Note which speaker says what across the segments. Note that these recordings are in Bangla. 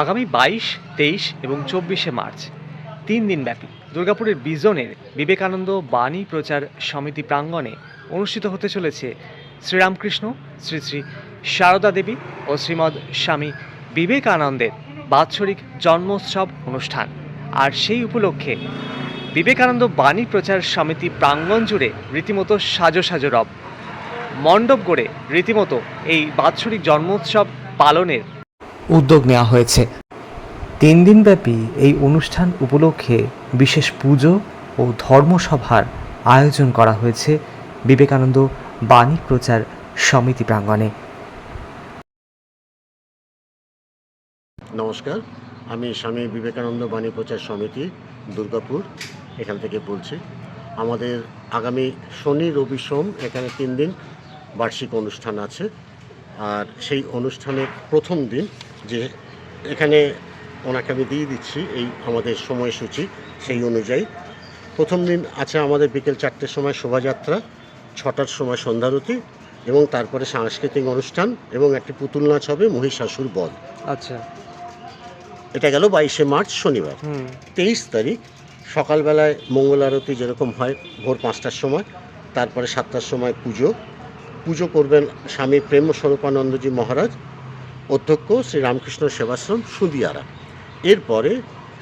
Speaker 1: আগামী বাইশ, তেইশ এবং চব্বিশে মার্চ। তিন দিনব্যাপী দুর্গাপুরের বিজনের বিবেকানন্দ বাণী প্রচার সমিতি প্রাঙ্গণে অনুষ্ঠিত হতে চলেছে শ্রীরামকৃষ্ণ, শ্রী শ্রী সারদা দেবী ও শ্রীমদ স্বামী বিবেকানন্দের বাৎসরিক জন্মোৎসব অনুষ্ঠান। আর সেই উপলক্ষে বিবেকানন্দ বাণী প্রচার সমিতি প্রাঙ্গণ জুড়ে রীতিমতো সাজো সাজো রব। মণ্ডপ গড়ে রীতিমতো এই বাৎসরিক জন্মোৎসব পালনের উদ্যোগ নেওয়া হয়েছে। তিন দিনব্যাপী এই অনুষ্ঠান উপলক্ষে বিশেষ পুজো ও ধর্মসভার আয়োজন করা হয়েছে বিবেকানন্দ বাণী প্রচার সমিতি প্রাঙ্গণে।
Speaker 2: নমস্কার, আমি স্বামী বিবেকানন্দ বাণী প্রচার সমিতি, দুর্গাপুর, এখান থেকে বলছি। আমাদের আগামী শনি, রবি, সোম, এখানে তিন দিন বার্ষিক অনুষ্ঠান আছে। আর সেই অনুষ্ঠানের প্রথম দিন যে এখানে ওনাকে আমি দিয়ে দিচ্ছি এই আমাদের সময়সূচি সেই অনুযায়ী। প্রথম দিন আছে আমাদের বিকেল চারটের সময় শোভাযাত্রা ছটার সময় সন্ধ্যারতি এবং তারপরে সাংস্কৃতিক অনুষ্ঠান এবং একটি পুতুল নাচ হবে মহিষাসুর বধ
Speaker 1: আচ্ছা।
Speaker 2: এটা গেল বাইশে মার্চ শনিবার। তেইশ তারিখ সকালবেলায় মঙ্গল আরতি যেরকম হয় ভোর পাঁচটার সময় তারপরে সাতটার সময় পুজো। পুজো করবেন স্বামী প্রেম স্বরূপানন্দজি মহারাজ অধ্যক্ষ শ্রী রামকৃষ্ণ সেবাশ্রম সুদিয়ারা। এরপরে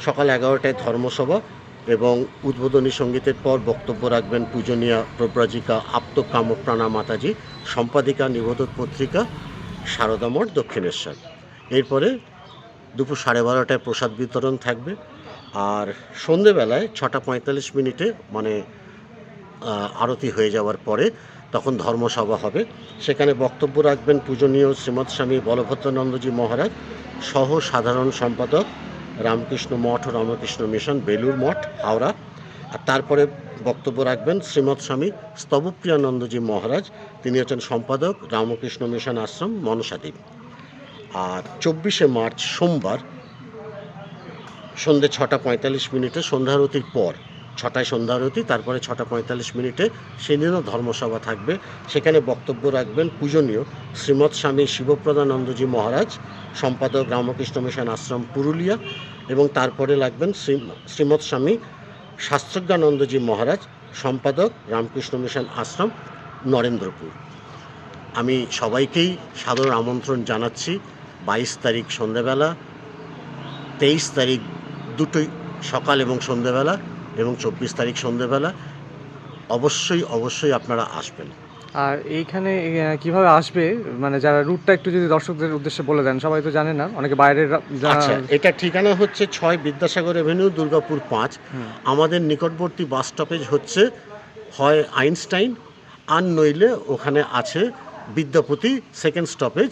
Speaker 2: সকাল এগারোটায় ধর্মসভা এবং উদ্বোধনী সঙ্গীতের পর বক্তব্য রাখবেন পূজনীয়া প্রব্রাজিকা আপ্ত কামপ্রাণা মাতাজি, সম্পাদিকা নিবোধক পত্রিকা শারদামঠ দক্ষিণেশ্বর। এরপরে দুপুর সাড়ে বারোটায় প্রসাদ বিতরণ থাকবে। আর সন্ধেবেলায় ছটা পঁয়তাল্লিশ মিনিটে মানে আরতি হয়ে যাওয়ার পরে তখন ধর্মসভা হবে। সেখানে বক্তব্য রাখবেন পূজনীয় শ্রীমৎ স্বামী বলভদ্রানন্দজি মহারাজ, সহ সাধারণ সম্পাদক রামকৃষ্ণ মঠ ও রামকৃষ্ণ মিশন বেলুর মঠ, হাওড়া। আর তারপরে বক্তব্য রাখবেন শ্রীমৎ স্বামী স্তবপ্রিয়ানন্দজি মহারাজ, তিনি হচ্ছেন সম্পাদক রামকৃষ্ণ মিশন আশ্রম মনসাদ্বীপ আর চব্বিশে মার্চ সোমবার সন্ধ্যে ছটা পঁয়তাল্লিশ মিনিটে সন্ধ্যারতির পর ছটায় সন্ধ্যারতি তারপরে ছটা পঁয়তাল্লিশ মিনিটে সেদিনও ধর্মসভা থাকবে। সেখানে বক্তব্য রাখবেন পূজনীয় শ্রীমৎ স্বামী শিবপ্রদানন্দজি মহারাজ, সম্পাদক রামকৃষ্ণ মিশন আশ্রম পুরুলিয়া, এবং তারপরে লাগবেন শ্রী শ্রীমৎ স্বামী শাস্ত্রজ্ঞানন্দজি মহারাজ, সম্পাদক রামকৃষ্ণ মিশন আশ্রম নরেন্দ্রপুর। আমি সবাইকেই সাদর আমন্ত্রণ জানাচ্ছি। বাইশ তারিখ সন্ধেবেলা, তেইশ তারিখ দুটোই সকাল এবং সন্ধেবেলা। এবং চব্বিশ তারিখ সন্ধেবেলা অবশ্যই অবশ্যই আপনারা আসবেন।
Speaker 1: আর এইখানে কীভাবে আসবে? মানে যারা রুটটা একটু যদি দর্শকদের উদ্দেশ্যে বলে দেন সবাই তো জানে না অনেকে বাইরের
Speaker 2: আচ্ছা এটা ঠিকানা হচ্ছে ছয় বিদ্যাসাগর এভিনিউ দুর্গাপুর পাঁচ। আমাদের নিকটবর্তী বাস স্টপেজ হচ্ছে হয় আইনস্টাইন আর নইলে ওখানে আছে বিদ্যাপতি সেকেন্ড স্টপেজ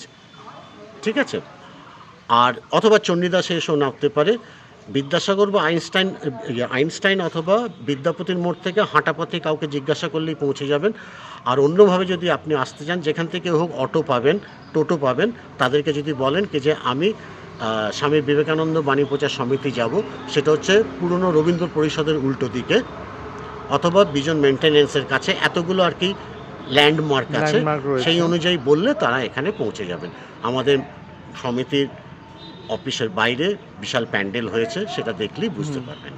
Speaker 2: ঠিক আছে? আর অথবা চণ্ডীদাসে এসেও নামতে পারে। বিদ্যাসাগর বা আইনস্টাইন ইয়ে, আইনস্টাইন অথবা বিদ্যাপতির মোড় থেকে হাঁটা পথে কাউকে জিজ্ঞাসা করলেই পৌঁছে যাবেন। আর অন্যভাবে যদি আপনি আসতে চান যেখান থেকে হোক অটো পাবেন টোটো পাবেন তাদেরকে যদি বলেন কি যে আমি স্বামী বিবেকানন্দ বাণী প্রচার সমিতি যাব সেটা হচ্ছে পুরনো রবীন্দ্র পরিষদের উল্টো দিকে অথবা বিজন মেনটেন্যান্সের কাছে এতগুলো আর কি ল্যান্ডমার্ক আছে সেই অনুযায়ী বললে তারা এখানে পৌঁছে যাবেন। আমাদের সমিতির অফিসের বাইরে বিশাল প্যান্ডেল হয়েছে সেটা দেখলেই বুঝতে পারবেন।